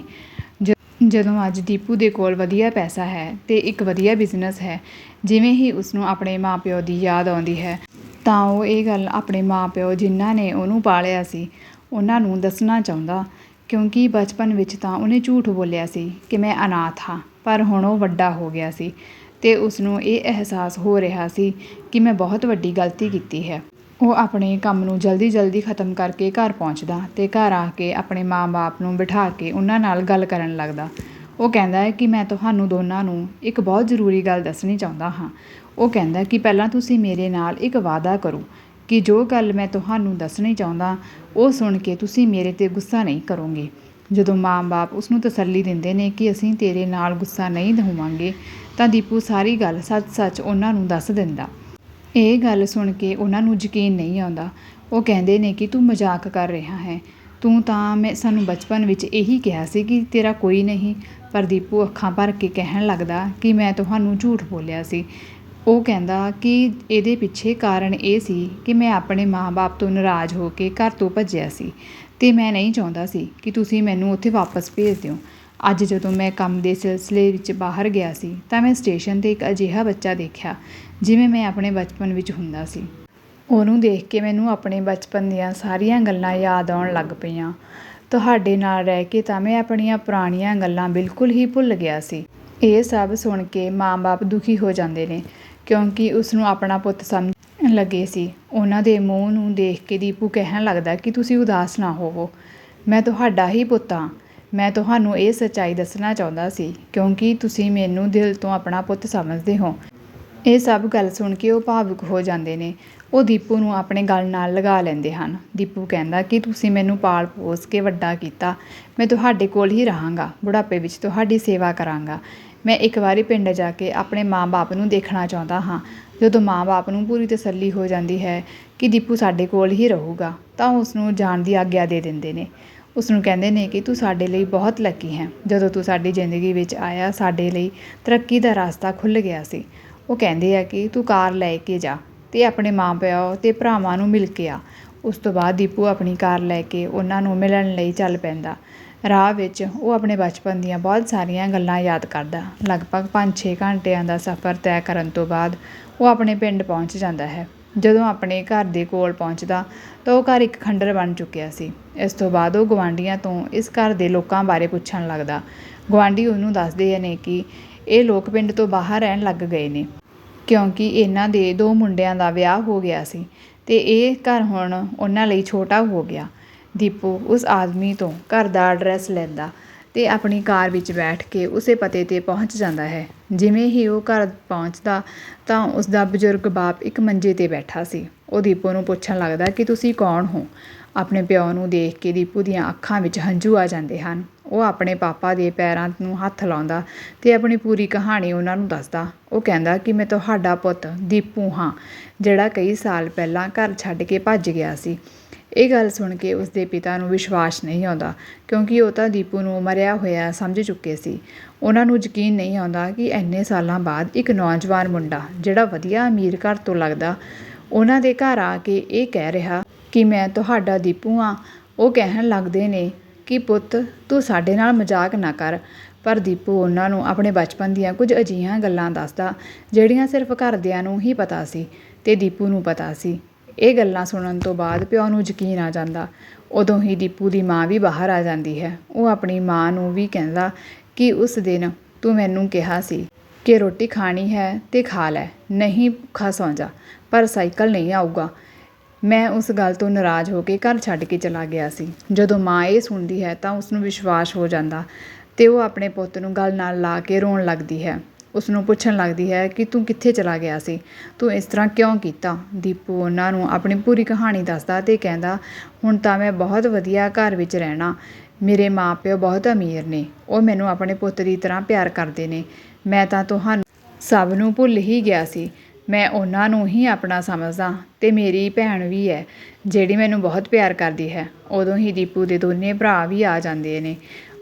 ਜ- ਜਦੋਂ ਅੱਜ ਦੀਪੂ ਦੇ ਕੋਲ ਵਧੀਆ ਪੈਸਾ ਹੈ ਅਤੇ ਇੱਕ ਵਧੀਆ ਬਿਜ਼ਨਸ ਹੈ, ਜਿਵੇਂ ਹੀ ਉਸਨੂੰ ਆਪਣੇ ਮਾਂ ਪਿਓ ਦੀ ਯਾਦ ਆਉਂਦੀ ਹੈ, ਤਾਂ ਉਹ ਇਹ ਗੱਲ ਆਪਣੇ ਮਾਂ ਪਿਓ ਜਿਨ੍ਹਾਂ ਨੇ ਉਹਨੂੰ ਪਾਲਿਆ ਸੀ, ਉਹਨਾਂ ਨੂੰ ਦੱਸਣਾ ਚਾਹੁੰਦਾ, ਕਿਉਂਕਿ ਬਚਪਨ ਵਿੱਚ ਤਾਂ ਉਹਨੇ ਝੂਠ ਬੋਲਿਆ ਸੀ ਕਿ ਮੈਂ ਅਨਾਥ ਹਾਂ, ਪਰ ਹੁਣ ਉਹ ਵੱਡਾ ਹੋ ਗਿਆ ਸੀ ਤੇ ਉਸਨੂੰ ਇਹ ਅਹਿਸਾਸ ਹੋ ਰਿਹਾ ਸੀ ਕਿ ਮੈਂ ਬਹੁਤ ਵੱਡੀ ਗਲਤੀ ਕੀਤੀ ਹੈ। ਉਹ ਆਪਣੇ ਕੰਮ ਨੂੰ ਜਲਦੀ-ਜਲਦੀ ਖਤਮ ਕਰਕੇ ਘਰ ਪਹੁੰਚਦਾ ਅਤੇ ਘਰ ਆ ਕੇ ਆਪਣੇ ਮਾਂ-ਬਾਪ ਨੂੰ ਬਿਠਾ ਕੇ ਉਹਨਾਂ ਨਾਲ ਗੱਲ ਕਰਨ ਲੱਗਦਾ। ਉਹ ਕਹਿੰਦਾ ਹੈ ਕਿ ਮੈਂ ਤੁਹਾਨੂੰ ਦੋਨਾਂ ਨੂੰ ਇੱਕ ਬਹੁਤ ਜ਼ਰੂਰੀ ਗੱਲ ਦੱਸਣੀ ਚਾਹੁੰਦਾ ਹਾਂ। ਉਹ ਕਹਿੰਦਾ ਕਿ ਪਹਿਲਾਂ ਤੁਸੀਂ ਮੇਰੇ ਨਾਲ ਇੱਕ ਵਾਅਦਾ ਕਰੋ ਕਿ ਜੋ ਗੱਲ ਮੈਂ ਤੁਹਾਨੂੰ ਦੱਸਣੀ ਚਾਹੁੰਦਾ, ਉਹ ਸੁਣ ਕੇ ਤੁਸੀਂ ਮੇਰੇ ਤੇ ਗੁੱਸਾ ਨਹੀਂ ਕਰੋਗੇ। ਜਦੋਂ ਮਾਂ-ਬਾਪ ਉਸ ਨੂੰ ਤਸੱਲੀ ਦਿੰਦੇ ਨੇ ਕਿ ਅਸੀਂ ਤੇਰੇ ਨਾਲ ਗੁੱਸਾ ਨਹੀਂ ਹੋਵਾਂਗੇ ਤਾਂ ਦੀਪੂ ਸਾਰੀ ਗੱਲ ਸੱਚ-ਸੱਚ ਉਹਨਾਂ ਨੂੰ ਦੱਸ ਦਿੰਦਾ। ਇਹ ਗੱਲ ਸੁਣ ਕੇ ਉਹਨਾਂ ਨੂੰ ਯਕੀਨ ਨਹੀਂ ਆਉਂਦਾ। ਉਹ ਕਹਿੰਦੇ ਨੇ ਕਿ ਤੂੰ ਮਜ਼ਾਕ ਕਰ ਰਿਹਾ ਹੈ। ਤੂੰ ਤਾਂ ਮੈਂ, ਸਾਨੂੰ ਬਚਪਨ ਵਿੱਚ ਇਹੀ ਕਿਹਾ ਸੀ ਕਿ ਤੇਰਾ ਕੋਈ ਨਹੀਂ, ਪਰ ਦੀਪੂ ਅੱਖਾਂ ਭਰ ਕੇ ਕਹਿਣ ਲੱਗਦਾ ਕਿ ਮੈਂ ਤੁਹਾਨੂੰ ਝੂਠ ਬੋਲਿਆ ਸੀ। ਉਹ ਕਹਿੰਦਾ ਕਿ ਇਹਦੇ ਪਿੱਛੇ ਕਾਰਨ ਇਹ ਸੀ ਕਿ ਮੈਂ ਆਪਣੇ ਮਾਂ-ਬਾਪ ਤੋਂ ਨਾਰਾਜ਼ ਹੋ ਕੇ ਘਰ ਤੋਂ ਭੱਜਿਆ ਸੀ ਤੇ ਮੈਂ ਨਹੀਂ ਚਾਹੁੰਦਾ ਸੀ ਕਿ ਤੁਸੀਂ ਮੈਨੂੰ ਉੱਥੇ ਵਾਪਸ ਭੇਜ ਦਿਓ। ਅੱਜ ਜਦੋਂ ਮੈਂ ਕੰਮ ਦੇ ਸਿਲਸਿਲੇ ਵਿੱਚ ਬਾਹਰ ਗਿਆ ਸੀ, ਤਾਂ ਮੈਂ ਸਟੇਸ਼ਨ 'ਤੇ ਇੱਕ ਅਜਿਹਾ ਬੱਚਾ ਦੇਖਿਆ, ਜਿਵੇਂ ਮੈਂ ਆਪਣੇ ਬਚਪਨ ਵਿੱਚ ਹੁੰਦਾ ਸੀ। ਉਹਨੂੰ ਦੇਖ ਕੇ ਮੈਨੂੰ ਆਪਣੇ ਬਚਪਨ ਦੀਆਂ ਸਾਰੀਆਂ ਗੱਲਾਂ ਯਾਦ ਆਉਣ ਲੱਗ ਪਈਆਂ। ਤੁਹਾਡੇ ਨਾਲ ਰਹਿ ਕੇ ਤਾਂ ਮੈਂ ਆਪਣੀਆਂ ਪੁਰਾਣੀਆਂ ਗੱਲਾਂ ਬਿਲਕੁਲ ਹੀ ਭੁੱਲ ਗਿਆ ਸੀ। ਇਹ ਸਭ ਸੁਣ ਕੇ ਮਾਂ-ਬਾਪ ਦੁਖੀ ਹੋ ਜਾਂਦੇ ਨੇ, ਕਿਉਂਕਿ ਉਸ ਨੂੰ ਆਪਣਾ ਪੁੱਤ ਸਮਝ ਲੱਗੇ ਸੀ। ਉਹਨਾਂ ਦੇ ਮੂੰਹ ਨੂੰ ਦੇਖ ਕੇ ਦੀਪੂ ਕਹਿਣ ਲੱਗਦਾ ਕਿ ਤੁਸੀਂ ਉਦਾਸ ਨਾ ਹੋਵੋ। ਮੈਂ ਤੁਹਾਡਾ ਹੀ ਪੁੱਤ ਹਾਂ। ਮੈਂ ਤੁਹਾਨੂੰ ਇਹ ਸੱਚਾਈ ਦੱਸਣਾ ਚਾਹੁੰਦਾ ਸੀ, ਕਿਉਂਕਿ ਤੁਸੀਂ ਮੈਨੂੰ ਦਿਲ ਤੋਂ ਆਪਣਾ ਪੁੱਤ ਸਮਝਦੇ ਹੋ। ਇਹ ਸਭ ਗੱਲ ਸੁਣ ਕੇ ਉਹ ਭਾਵੁਕ ਹੋ ਜਾਂਦੇ ਨੇ। ਉਹ ਦੀਪੂ ਨੂੰ ਆਪਣੇ ਗਲ ਨਾਲ ਲਗਾ ਲੈਂਦੇ ਹਨ। ਦੀਪੂ ਕਹਿੰਦਾ ਕਿ ਤੁਸੀਂ ਮੈਨੂੰ ਪਾਲ ਪੋਸ ਕੇ ਵੱਡਾ ਕੀਤਾ। ਮੈਂ ਤੁਹਾਡੇ ਕੋਲ ਹੀ ਰਹਾਂਗਾ। ਬੁਢਾਪੇ ਵਿੱਚ ਤੁਹਾਡੀ ਸੇਵਾ ਕਰਾਂਗਾ। ਮੈਂ ਇੱਕ ਵਾਰੀ ਪਿੰਡ ਜਾ ਕੇ ਆਪਣੇ ਮਾਂ-ਬਾਪ ਨੂੰ ਦੇਖਣਾ ਚਾਹੁੰਦਾ ਹਾਂ। ਜਦੋਂ ਮਾਂ-ਬਾਪ ਨੂੰ ਪੂਰੀ ਤਸੱਲੀ ਹੋ ਜਾਂਦੀ ਹੈ ਕਿ ਦੀਪੂ ਸਾਡੇ ਕੋਲ ਹੀ ਰਹੂਗਾ, ਤਾਂ ਉਸ ਨੂੰ ਜਾਣ ਦੀ ਆਗਿਆ ਦੇ ਦਿੰਦੇ ਨੇ। ਉਸਨੂੰ ਕਹਿੰਦੇ ਨੇ ਕਿ ਤੂੰ ਸਾਡੇ ਲਈ ਬਹੁਤ ਲੱਕੀ ਹੈ। ਜਦੋਂ ਤੂੰ ਸਾਡੀ ਜ਼ਿੰਦਗੀ ਵਿੱਚ ਆਇਆ, ਸਾਡੇ ਲਈ ਤਰੱਕੀ ਦਾ ਰਸਤਾ ਖੁੱਲ੍ਹ ਗਿਆ ਸੀ। ਉਹ ਕਹਿੰਦੇ ਆ ਕਿ ਤੂੰ ਕਾਰ ਲੈ ਕੇ ਜਾ ਅਤੇ ਆਪਣੇ ਮਾਂ-ਪਿਓ ਅਤੇ ਭਰਾਵਾਂ ਨੂੰ ਮਿਲ ਕੇ ਆ। ਉਸ ਤੋਂ ਬਾਅਦ ਦੀਪੂ ਆਪਣੀ ਕਾਰ ਲੈ ਕੇ ਉਹਨਾਂ ਨੂੰ ਮਿਲਣ ਲਈ ਚੱਲ ਪੈਂਦਾ। ਰਾਹ ਵਿੱਚ ਉਹ ਆਪਣੇ ਬਚਪਨ ਦੀਆਂ ਬਹੁਤ ਸਾਰੀਆਂ ਗੱਲਾਂ ਯਾਦ ਕਰਦਾ। ਲਗਭਗ 5-6 ਘੰਟਿਆਂ ਦਾ ਸਫ਼ਰ ਤੈਅ ਕਰਨ ਤੋਂ ਬਾਅਦ ਉਹ ਆਪਣੇ ਪਿੰਡ ਪਹੁੰਚ ਜਾਂਦਾ ਹੈ। ਜਦੋਂ ਆਪਣੇ ਘਰ ਦੇ ਕੋਲ ਪਹੁੰਚਦਾ ਤਾਂ ਉਹ ਘਰ ਇੱਕ ਖੰਡਰ ਬਣ ਚੁੱਕਿਆ ਸੀ। ਇਸ ਤੋਂ ਬਾਅਦ ਉਹ ਗੁਆਂਢੀਆਂ ਤੋਂ ਇਸ ਘਰ ਦੇ ਲੋਕਾਂ ਬਾਰੇ ਪੁੱਛਣ ਲੱਗਦਾ। ਗੁਆਂਢੀ ਉਹਨੂੰ ਦੱਸਦੇ ਨੇ ਕਿ ਇਹ ਲੋਕ ਪਿੰਡ ਤੋਂ ਬਾਹਰ ਰਹਿਣ ਲੱਗ ਗਏ ਨੇ, ਕਿਉਂਕਿ ਇਹਨਾਂ ਦੇ ਦੋ ਮੁੰਡਿਆਂ ਦਾ ਵਿਆਹ ਹੋ ਗਿਆ ਸੀ ਤੇ ਇਹ ਘਰ ਹੁਣ ਉਹਨਾਂ ਲਈ ਛੋਟਾ ਹੋ ਗਿਆ। ਦੀਪੂ ਉਸ ਆਦਮੀ ਤੋਂ ਘਰ ਦਾ ਐਡਰੈਸ ਲੈਂਦਾ ਅਤੇ ਆਪਣੀ ਕਾਰ ਵਿੱਚ ਬੈਠ ਕੇ ਉਸੇ ਪਤੇ ਤੇ ਪਹੁੰਚ ਜਾਂਦਾ ਹੈ। ਜਿਵੇਂ ਹੀ ਉਹ ਘਰ ਪਹੁੰਚਦਾ ਤਾਂ ਉਸਦਾ ਬਜ਼ੁਰਗ ਬਾਪ ਇੱਕ ਮੰਜੇ ਤੇ ਬੈਠਾ ਸੀ। ਉਹ ਦੀਪੂ ਨੂੰ ਪੁੱਛਣ ਲੱਗਦਾ, ਕਿ ਤੁਸੀਂ ਕੌਣ ਹੋ? ਆਪਣੇ ਪਿਓ ਨੂੰ ਦੇਖ ਕੇ ਦੀਪੂ ਦੀਆਂ ਅੱਖਾਂ ਵਿੱਚ ਹੰਝੂ ਆ ਜਾਂਦੇ ਹਨ। ਉਹ ਆਪਣੇ ਪਾਪਾ ਦੇ ਪੈਰਾਂ ਨੂੰ ਹੱਥ ਲਾਉਂਦਾ ਅਤੇ ਆਪਣੀ ਪੂਰੀ ਕਹਾਣੀ ਉਹਨਾਂ ਨੂੰ ਦੱਸਦਾ। ਉਹ ਕਹਿੰਦਾ, ਕਿ ਮੈਂ ਤੁਹਾਡਾ ਪੁੱਤ ਦੀਪੂ ਹਾਂ, ਜਿਹੜਾ ਕਈ ਸਾਲ ਪਹਿਲਾਂ ਘਰ ਛੱਡ ਕੇ ਭੱਜ ਗਿਆ ਸੀ। ਇਹ ਗੱਲ ਸੁਣ ਕੇ ਉਸਦੇ ਪਿਤਾ ਨੂੰ ਵਿਸ਼ਵਾਸ ਨਹੀਂ ਆਉਂਦਾ, ਕਿਉਂਕਿ ਉਹ ਤਾਂ ਦੀਪੂ ਨੂੰ ਮਰਿਆ ਹੋਇਆ ਸਮਝ ਚੁੱਕੇ ਸੀ। ਉਹਨਾਂ ਨੂੰ ਯਕੀਨ ਨਹੀਂ ਆਉਂਦਾ ਕਿ ਇੰਨੇ ਸਾਲਾਂ ਬਾਅਦ ਇੱਕ ਨੌਜਵਾਨ ਮੁੰਡਾ, ਜਿਹੜਾ ਵਧੀਆ ਅਮੀਰ ਘਰ ਤੋਂ ਲੱਗਦਾ, ਉਹਨਾਂ ਦੇ ਘਰ ਆ ਕੇ ਇਹ ਕਹਿ ਰਿਹਾ ਕਿ ਮੈਂ ਤੁਹਾਡਾ ਦੀਪੂ ਹਾਂ। ਉਹ ਕਹਿਣ ਲੱਗਦੇ ਨੇ ਕਿ ਪੁੱਤ, ਤੂੰ ਸਾਡੇ ਨਾਲ ਮਜ਼ਾਕ ਨਾ ਕਰ, ਪਰ ਦੀਪੂ ਉਹਨਾਂ ਨੂੰ ਆਪਣੇ ਬਚਪਨ ਦੀਆਂ ਕੁਝ ਅਜਿਹੀਆਂ ਗੱਲਾਂ ਦੱਸਦਾ, ਜਿਹੜੀਆਂ ਸਿਰਫ ਘਰਦਿਆਂ ਨੂੰ ਹੀ ਪਤਾ ਸੀ ਤੇ ਦੀਪੂ ਨੂੰ ਪਤਾ ਸੀ। ਇਹ ਗੱਲਾਂ ਸੁਣਨ ਤੋਂ ਬਾਅਦ ਪਿਓ ਨੂੰ ਯਕੀਨ ਆ ਜਾਂਦਾ। ਉਦੋਂ ਹੀ ਦੀਪੂ ਦੀ ਮਾਂ ਵੀ ਬਾਹਰ ਆ ਜਾਂਦੀ ਹੈ। ਉਹ ਆਪਣੀ ਮਾਂ ਨੂੰ ਵੀ ਕਹਿੰਦਾ ਕਿ ਉਸ ਦਿਨ ਤੂੰ ਮੈਨੂੰ ਕਿਹਾ ਸੀ ਕਿ ਰੋਟੀ ਖਾਣੀ ਹੈ ਤੇ ਖਾ ਲੈ, ਨਹੀਂ ਭੁੱਖਾ ਸੌਂ ਜਾ ਪਰ ਸਾਈਕਲ ਨਹੀਂ ਆਊਗਾ। ਮੈਂ ਉਸ ਗੱਲ ਤੋਂ ਨਾਰਾਜ਼ ਹੋ ਕੇ ਘਰ ਛੱਡ ਕੇ ਚਲਾ ਗਿਆ ਸੀ। ਜਦੋਂ ਮਾਂ ਇਹ ਸੁਣਦੀ ਹੈ ਤਾਂ ਉਸ ਨੂੰ ਵਿਸ਼ਵਾਸ ਹੋ ਜਾਂਦਾ ਤੇ ਉਹ ਆਪਣੇ ਪੁੱਤ ਨੂੰ ਗੱਲ ਨਾਲ ਲਾ ਕੇ ਰੋਣ ਲੱਗਦੀ ਹੈ। ਉਸਨੂੰ ਪੁੱਛਣ ਲੱਗਦੀ ਹੈ ਕਿ ਤੂੰ ਕਿੱਥੇ ਚਲਾ ਗਿਆ ਸੀ? ਤੂੰ ਇਸ ਤਰ੍ਹਾਂ ਕਿਉਂ ਕੀਤਾ? ਦੀਪੂ ਉਹਨਾਂ ਨੂੰ ਆਪਣੀ ਪੂਰੀ ਕਹਾਣੀ ਦੱਸਦਾ ਅਤੇ ਕਹਿੰਦਾ, ਹੁਣ ਤਾਂ ਮੈਂ ਬਹੁਤ ਵਧੀਆ ਘਰ ਵਿੱਚ ਰਹਿਣਾ। ਮੇਰੇ ਮਾਂ ਪਿਓ ਬਹੁਤ ਅਮੀਰ ਨੇ। ਉਹ ਮੈਨੂੰ ਆਪਣੇ ਪੁੱਤ ਦੀ ਤਰ੍ਹਾਂ ਪਿਆਰ ਕਰਦੇ ਨੇ। ਮੈਂ ਤਾਂ ਤੁਹਾਨੂੰ ਸਭ ਨੂੰ ਭੁੱਲ ਹੀ ਗਿਆ ਸੀ। ਮੈਂ ਉਹਨਾਂ ਨੂੰ ਹੀ ਆਪਣਾ ਸਮਝਦਾ ਤੇ ਮੇਰੀ ਭੈਣ ਵੀ ਹੈ, ਜਿਹੜੀ ਮੈਨੂੰ ਬਹੁਤ ਪਿਆਰ ਕਰਦੀ ਹੈ। ਉਦੋਂ ਹੀ ਦੀਪੂ ਦੇ ਦੋਨੇ ਭਰਾ ਵੀ ਆ ਜਾਂਦੇ ਨੇ।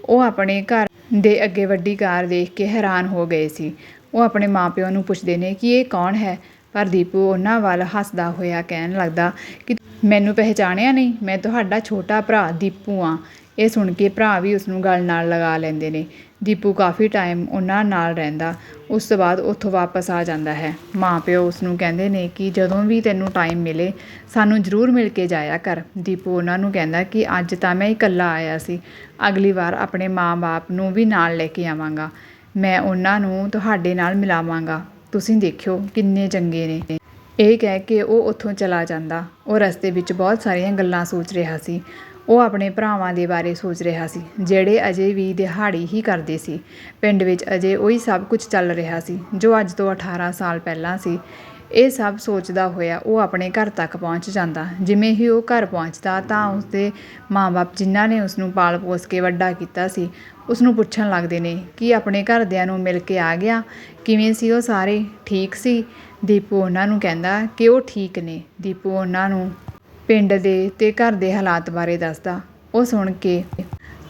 ਉਹ ਆਪਣੇ ਘਰ ਦੇ ਅੱਗੇ ਵੱਡੀ ਕਾਰ ਦੇਖ ਕੇ ਹੈਰਾਨ ਹੋ ਗਏ ਸੀ। ਉਹ ਆਪਣੇ ਮਾਪਿਆਂ ਨੂੰ ਪੁੱਛਦੇ ਨੇ ਕਿ ਇਹ ਕੌਣ ਹੈ? ਪਰ ਦੀਪੂ ਉਹਨਾਂ ਵੱਲ ਹੱਸਦਾ ਹੋਇਆ ਕਹਿਣ ਲੱਗਦਾ ਕਿ ਮੈਨੂੰ ਪਹਿਚਾਣਿਆ ਨਹੀਂ, ਮੈਂ ਤੁਹਾਡਾ ਛੋਟਾ ਭਰਾ ਦੀਪੂ ਹਾਂ। ਇਹ ਸੁਣ ਕੇ ਭਰਾ ਵੀ ਉਸ ਨੂੰ ਗਲ ਨਾਲ ਲਗਾ ਲੈਂਦੇ ਨੇ। ਦੀਪੂ ਕਾਫੀ ਟਾਈਮ ਉਹਨਾਂ ਨਾਲ ਰਹਿੰਦਾ। ਉਸ ਤੋਂ ਬਾਅਦ ਉੱਥੋਂ ਵਾਪਸ ਆ ਜਾਂਦਾ ਹੈ। ਮਾਂ ਪਿਓ ਉਸਨੂੰ ਕਹਿੰਦੇ ਨੇ ਕਿ ਜਦੋਂ ਵੀ ਤੈਨੂੰ ਟਾਈਮ ਮਿਲੇ, ਸਾਨੂੰ ਜ਼ਰੂਰ ਮਿਲ ਕੇ ਜਾਇਆ ਕਰ। ਦੀਪੂ ਉਹਨਾਂ ਨੂੰ ਕਹਿੰਦਾ ਕਿ ਅੱਜ ਤਾਂ ਮੈਂ ਇਕੱਲਾ ਆਇਆ ਸੀ। ਅਗਲੀ ਵਾਰ ਆਪਣੇ ਮਾਂ-ਬਾਪ ਨੂੰ ਵੀ ਨਾਲ ਲੈ ਕੇ ਆਵਾਂਗਾ। ਮੈਂ ਉਹਨਾਂ ਨੂੰ ਤੁਹਾਡੇ ਨਾਲ ਮਿਲਾਵਾਂਗਾ। ਤੁਸੀਂ ਦੇਖਿਓ ਕਿੰਨੇ ਚੰਗੇ ਨੇ। ਇਹ ਕਹਿ ਕੇ ਉਹ ਉੱਥੋਂ ਚਲਾ ਜਾਂਦਾ। ਉਹ ਰਸਤੇ ਵਿੱਚ ਬਹੁਤ ਸਾਰੀਆਂ ਗੱਲਾਂ ਸੋਚ ਰਿਹਾ ਸੀ। ਉਹ ਆਪਣੇ ਭਰਾਵਾਂ ਦੇ ਬਾਰੇ ਸੋਚ ਰਿਹਾ ਸੀ, ਜਿਹੜੇ ਅਜੇ ਵੀ ਦਿਹਾੜੀ ਹੀ ਕਰਦੇ ਸੀ। ਪਿੰਡ ਵਿੱਚ ਅਜੇ ਉਹੀ ਸਭ ਕੁਝ ਚੱਲ ਰਿਹਾ ਸੀ, ਜੋ ਅੱਜ ਤੋਂ 18 ਸਾਲ ਪਹਿਲਾਂ ਸੀ। ਇਹ ਸਭ ਸੋਚਦਾ ਹੋਇਆ ਉਹ ਆਪਣੇ ਘਰ ਤੱਕ ਪਹੁੰਚ ਜਾਂਦਾ। ਜਿਵੇਂ ਹੀ ਉਹ ਘਰ ਪਹੁੰਚਦਾ ਤਾਂ ਉਸਦੇ ਮਾਂ-ਬਾਪ ਜਿਨ੍ਹਾਂ ਨੇ ਉਸ ਨੂੰ ਪਾਲ ਪੋਸ ਕੇ ਵੱਡਾ ਕੀਤਾ ਸੀ ਉਸ ਨੂੰ ਪੁੱਛਣ ਲੱਗਦੇ ਨੇ, ਕਿ ਆਪਣੇ ਘਰਦਿਆਂ ਨੂੰ ਮਿਲ ਕੇ ਆ ਗਿਆ? ਕਿਵੇਂ ਸੀ ਉਹ ਸਾਰੇ? ਠੀਕ ਸੀ? ਦੀਪੂ ਉਹਨਾਂ ਨੂੰ ਕਹਿੰਦਾ ਕਿ ਉਹ ਠੀਕ ਨੇ? ਦੀਪੂ ਉਹਨਾਂ ਨੂੰ ਪਿੰਡ ਦੇ ਅਤੇ ਘਰ ਦੇ ਹਾਲਾਤ ਬਾਰੇ ਦੱਸਦਾ। ਉਹ ਸੁਣ ਕੇ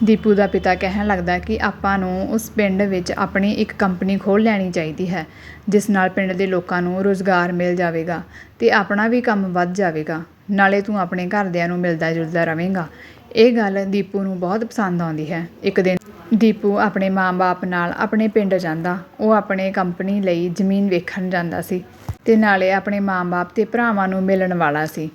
ਦੀਪੂ ਦਾ ਪਿਤਾ ਕਹਿਣ ਲੱਗਦਾ ਕਿ ਆਪਾਂ ਨੂੰ ਉਸ ਪਿੰਡ ਵਿੱਚ ਆਪਣੀ ਇੱਕ ਕੰਪਨੀ ਖੋਲ੍ਹ ਲੈਣੀ ਚਾਹੀਦੀ ਹੈ, ਜਿਸ ਨਾਲ ਪਿੰਡ ਦੇ ਲੋਕਾਂ ਨੂੰ ਰੁਜ਼ਗਾਰ ਮਿਲ ਜਾਵੇਗਾ ਅਤੇ ਆਪਣਾ ਵੀ ਕੰਮ ਵੱਧ ਜਾਵੇਗਾ। ਨਾਲੇ ਤੂੰ ਆਪਣੇ ਘਰਦਿਆਂ ਨੂੰ ਮਿਲਦਾ ਜੁਲਦਾ ਰਵੇਂਗਾ। ਇਹ ਗੱਲ ਦੀਪੂ ਨੂੰ ਬਹੁਤ ਪਸੰਦ ਆਉਂਦੀ ਹੈ। ਇੱਕ ਦਿਨ ਦੀਪੂ ਆਪਣੇ ਮਾਂ-ਬਾਪ ਨਾਲ ਆਪਣੇ ਪਿੰਡ ਜਾਂਦਾ। ਉਹ ਆਪਣੇ ਕੰਪਨੀ ਲਈ ਜ਼ਮੀਨ ਵੇਖਣ ਜਾਂਦਾ ਸੀ ਤੇ ਨਾਲੇ ਆਪਣੇ ਮਾਂ-ਬਾਪ ਤੇ ਭਰਾਵਾਂ ਨੂੰ ਮਿਲਣ ਵਾਲਾ ਸੀ।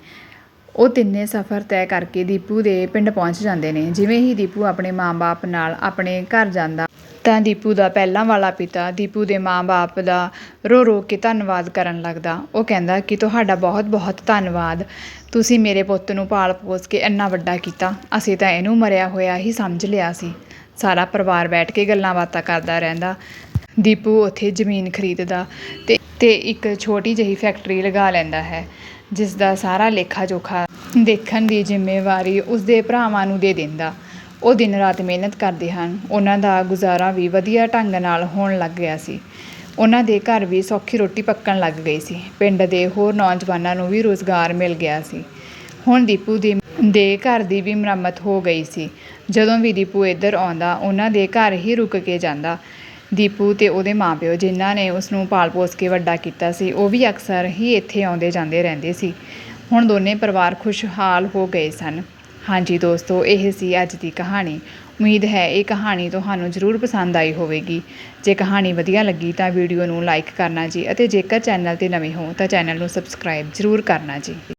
ਉਹ ਤਿੰਨੇ ਸਫ਼ਰ ਤੈਅ ਕਰਕੇ ਦੀਪੂ ਦੇ ਪਿੰਡ ਪਹੁੰਚ ਜਾਂਦੇ ਨੇ। ਜਿਵੇਂ ਹੀ ਦੀਪੂ ਆਪਣੇ ਮਾਂ-ਬਾਪ ਨਾਲ ਆਪਣੇ ਘਰ ਜਾਂਦਾ, ਤਾਂ ਦੀਪੂ ਦਾ ਪਹਿਲਾਂ ਵਾਲਾ ਪਿਤਾ ਦੀਪੂ ਦੇ ਮਾਂ-ਬਾਪ ਦਾ ਰੋ ਰੋ ਕੇ ਧੰਨਵਾਦ ਕਰਨ ਲੱਗਦਾ। ਉਹ ਕਹਿੰਦਾ ਕਿ ਤੁਹਾਡਾ ਬਹੁਤ-ਬਹੁਤ ਧੰਨਵਾਦ। ਤੁਸੀਂ ਮੇਰੇ ਪੁੱਤ ਨੂੰ ਪਾਲ ਪੋਸ ਕੇ ਇੰਨਾ ਵੱਡਾ ਕੀਤਾ। ਅਸੀਂ ਤਾਂ ਇਹਨੂੰ ਮਰਿਆ ਹੋਇਆ ਹੀ ਸਮਝ ਲਿਆ ਸੀ। ਸਾਰਾ ਪਰਿਵਾਰ ਬੈਠ ਕੇ ਗੱਲਾਂ ਬਾਤਾਂ ਕਰਦਾ ਰਹਿੰਦਾ। ਦੀਪੂ ਉੱਥੇ ਜ਼ਮੀਨ ਖਰੀਦਦਾ ਤੇ ਤੇ ਇੱਕ ਛੋਟੀ ਜਿਹੀ ਫੈਕਟਰੀ ਲਗਾ ਲੈਂਦਾ ਹੈ। ਜਿਸ ਦਾ ਸਾਰਾ ਲੇਖਾ ਜੋਖਾ ਦੇਖਣ ਦੀ ਜ਼ਿੰਮੇਵਾਰੀ ਉਸਦੇ ਭਰਾਵਾਂ ਨੂੰ ਦੇ ਦਿੰਦਾ। ਉਹ ਦਿਨ ਰਾਤ ਮਿਹਨਤ ਕਰਦੇ ਹਨ। ਉਹਨਾਂ ਦਾ ਗੁਜ਼ਾਰਾ ਵੀ ਵਧੀਆ ਢੰਗ ਨਾਲ ਹੋਣ ਲੱਗ ਗਿਆ ਸੀ। ਉਹਨਾਂ ਦੇ ਘਰ ਵੀ ਸੌਖੀ ਰੋਟੀ ਪੱਕਣ ਲੱਗ ਗਈ ਸੀ। ਪਿੰਡ ਦੇ ਹੋਰ ਨੌਜਵਾਨਾਂ ਨੂੰ ਵੀ ਰੁਜ਼ਗਾਰ ਮਿਲ ਗਿਆ ਸੀ। ਹੁਣ ਦੀਪੂ ਦੀ ਦੇ ਘਰ ਦੀ ਵੀ ਮੁਰੰਮਤ ਹੋ ਗਈ ਸੀ। ਜਦੋਂ ਵੀ ਦੀਪੂ ਇੱਧਰ ਆਉਂਦਾ, ਉਹਨਾਂ ਦੇ ਘਰ ਹੀ ਰੁਕ ਕੇ ਜਾਂਦਾ। ਦੀਪੂ ਅਤੇ ਉਹਦੇ ਮਾਂ ਪਿਓ ਜਿਨ੍ਹਾਂ ਨੇ ਉਸਨੂੰ ਪਾਲ ਪੋਸ ਕੇ ਵੱਡਾ ਕੀਤਾ ਸੀ, ਉਹ ਵੀ ਅਕਸਰ ਹੀ ਇੱਥੇ ਆਉਂਦੇ ਜਾਂਦੇ ਰਹਿੰਦੇ ਸੀ। ਹੁਣ ਦੋਨੇ ਪਰਿਵਾਰ ਖੁਸ਼ਹਾਲ ਹੋ ਗਏ ਸਨ। ਹਾਂਜੀ ਦੋਸਤੋ, ਇਹ ਸੀ ਅੱਜ ਦੀ ਕਹਾਣੀ। ਉਮੀਦ ਹੈ ਇਹ ਕਹਾਣੀ ਤੁਹਾਨੂੰ ਜ਼ਰੂਰ ਪਸੰਦ ਆਈ ਹੋਵੇਗੀ। ਜੇ ਕਹਾਣੀ ਵਧੀਆ ਲੱਗੀ ਤਾਂ ਵੀਡੀਓ ਨੂੰ ਲਾਈਕ ਕਰਨਾ ਜੀ ਅਤੇ ਜੇਕਰ ਚੈਨਲ ਤੇ ਨਵੇਂ ਹੋ ਤਾਂ ਚੈਨਲ ਨੂੰ ਸਬਸਕ੍ਰਾਈਬ ਜ਼ਰੂਰ ਕਰਨਾ ਜੀ।